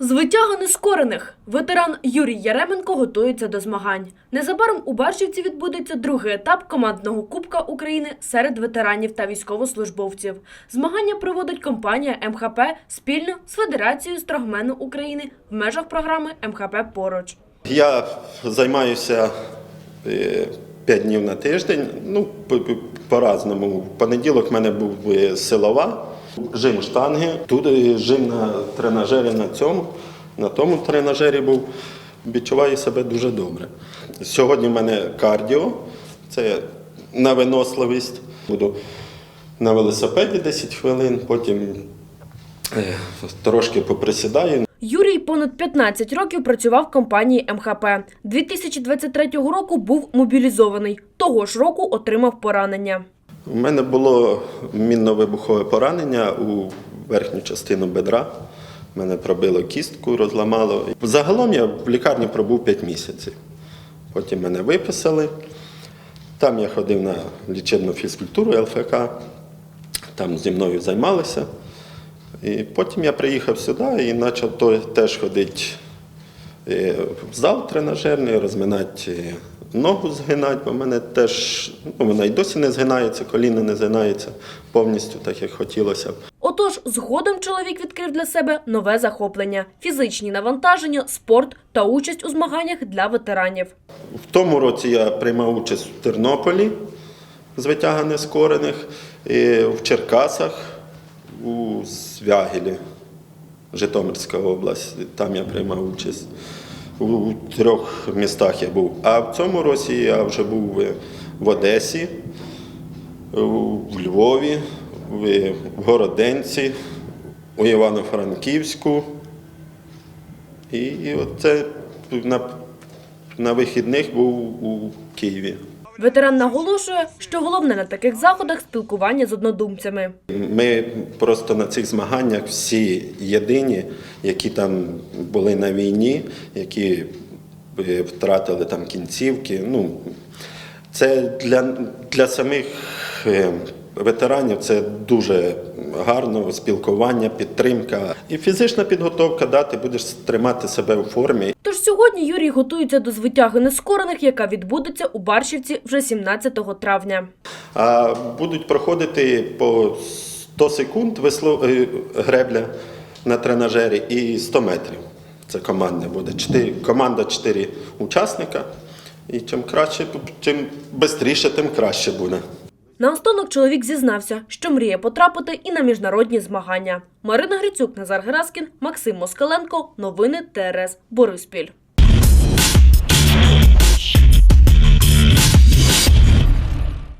З витяга нескорених ветеран Юрій Яременко готується до змагань. Незабаром у Баршівці відбудеться другий етап командного кубка України серед ветеранів та військовослужбовців. Змагання проводить компанія МХП спільно з Федерацією Строгмену України в межах програми МХП Поруч. Я займаюся 5 днів на тиждень. Ну, по- по- по-разному. В понеділок в мене був е, силова, жим штанги. Тут жим на тренажері на цьому, на тому тренажері був. Відчуваю себе дуже добре. Сьогодні в мене кардіо, це на виносливість. Буду на велосипеді 10 хвилин, потім е, трошки поприсідаю. Юрій понад 15 років працював в компанії МХП. 2023 року був мобілізований. Того ж року отримав поранення. У мене було мінно-вибухове поранення у верхню частину бедра. Мене пробило кістку, розламало. Загалом я в лікарні пробув 5 місяців. Потім мене виписали. Там я ходив на лічебну фізкультуру ЛФК, там зі мною займалися. І потім я приїхав сюди і почав теж ходити е, в зал тренажерний, розминати ногу згинати, бо в мене теж ну, вона і досі не згинається, коліно не згинається повністю так, як хотілося б. Отож, згодом чоловік відкрив для себе нове захоплення: фізичні навантаження, спорт та участь у змаганнях для ветеранів. В тому році я приймав участь в Тернополі з витяга нескорених, і в Черкасах, у Звягілі, Житомирська область. Там я приймав участь. У трьох містах я був. А в цьому році я вже був в Одесі, в Львові, в Городенці, у Івано-Франківську. І оце на, на вихідних був у Києві. Ветеран наголошує, що головне на таких заходах спілкування з однодумцями. Ми просто на цих змаганнях всі єдині, які там були на війні, які е, втратили там кінцівки. Ну, це для, для самих е, ветеранів це дуже гарно спілкування, підтримка. І фізична підготовка, да, ти будеш тримати себе у формі. Тож сьогодні Юрій готується до звитяги нескорених, яка відбудеться у Баршівці вже 17 травня. А будуть проходити по 100 секунд весло, е, гребля на тренажері і 100 метрів. Це командне буде. Чотири, команда 4 учасника. І чим краще, чим швидше, тим краще буде. Наостанок чоловік зізнався, що мріє потрапити і на міжнародні змагання. Марина Грицюк, Назар Гераскін, Максим Москаленко. Новини ТРС Бориспіль.